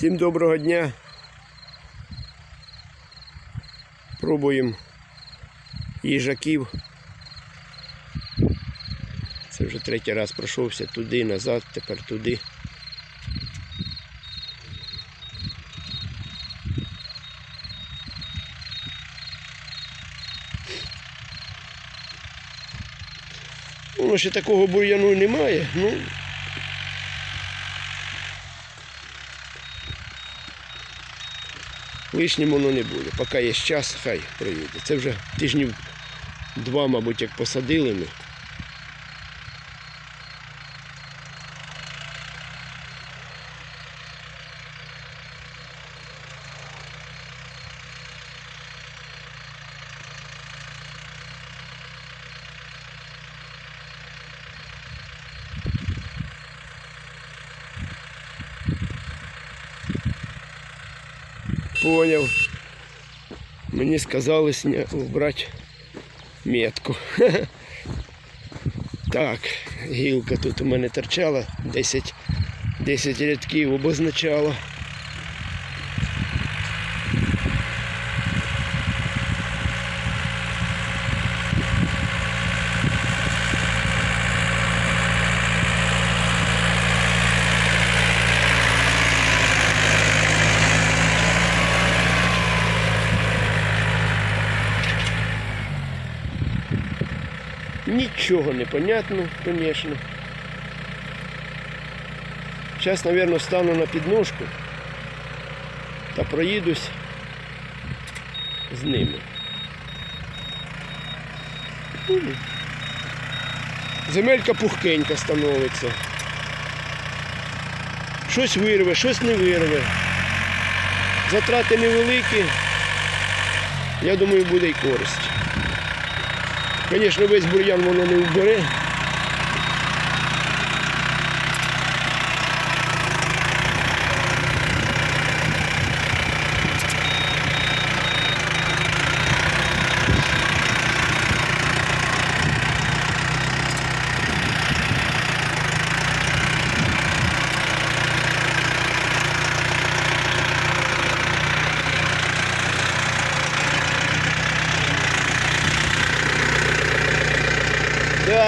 Всім доброго дня. Пробуємо їжаків. Це вже третій раз пройшовся туди, назад, тепер туди. Воно ще такого бур'яну немає. Ну, лишнім воно не буде. Поки є час, хай приїде. Це вже тижнів два, мабуть, як посадили ми. Поняв. Мені сказали сня... вбрати метку. Так, гілка тут у мене торчала, 10, 10 рядків обозначала. Нічого не понятно, звісно. Зараз, мабуть, стану на підножку та проїдусь з ними. Земелька пухкенька становиться. Щось вирве, щось не вирве. Затрати невеликі. Я думаю, буде й користь. Звісно, весь бур'ян воно не вбере.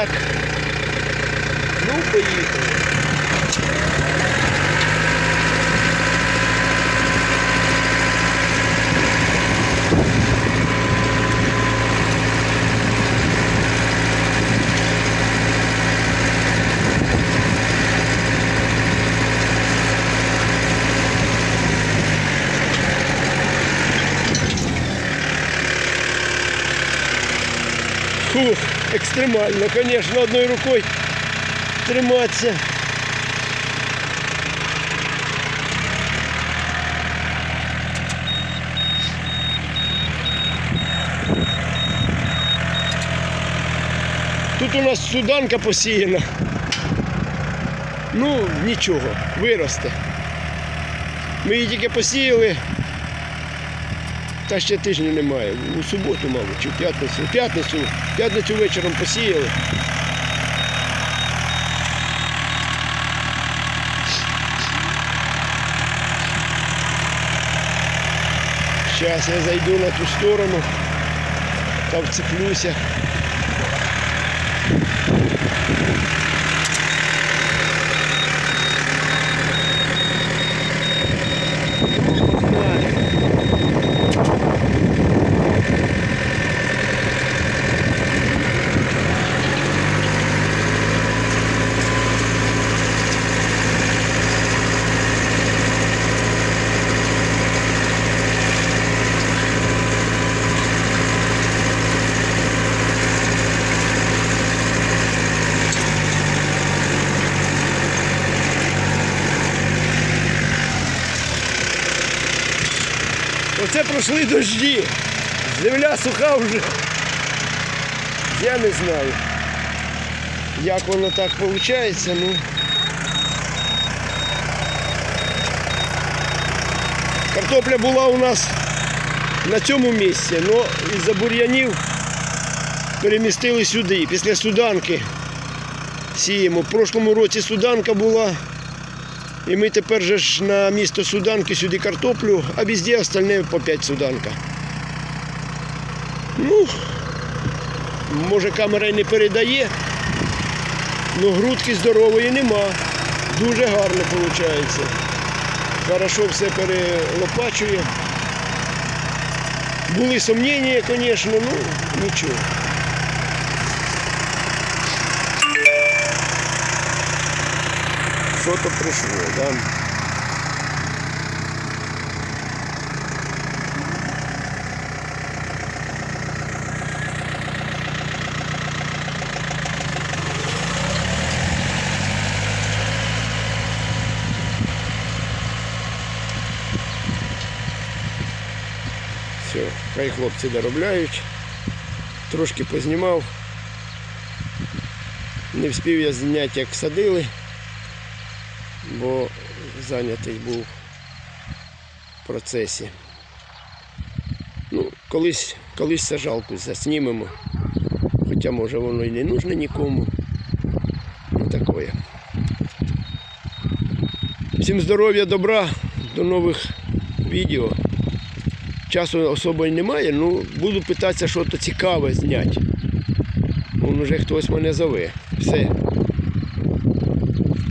Так. Ну, поїхали. Фух, екстремально, звісно, одною рукою триматися. Тут у нас суданка посіяна. Ну, нічого, виросте. Ми її тільки посіяли, та ще тижня немає. У суботу, мабуть, чи в п'ятницю. В п'ятницю, п'ятницю вечором посіяли. Зараз я зайду на ту сторону та вцеплюся. Оце пройшли дожді. Земля суха вже. Я не знаю, як воно так виходить, ну. Картопля була у нас на цьому місці, але із-за бур'янів перемістили сюди. Після суданки сіємо. В прошлому році суданка була, І ми тепер же ж на місто Суданки сюди картоплю, а везде остальне по 5 суданка. Ну, може камера й не передає, але грудки здорової нема. Дуже гарно виходить. Хорошо все перелопачує. Були сумніння, звісно, ну нічого. Що то прийшло, да? Все, хай хлопці доробляють. Трошки познімав. Не встиг я зняти, як садили, бо зайнятий був в процесі. Ну, колись, колись сажалку заснімемо. Хоча може воно і не нужно нікому. Ну таке. Всім здоров'я, добра, до нових відео. Часу особо немає, ну буду питатися, що то цікаве зняти. Вон уже хтось мене зове. Все.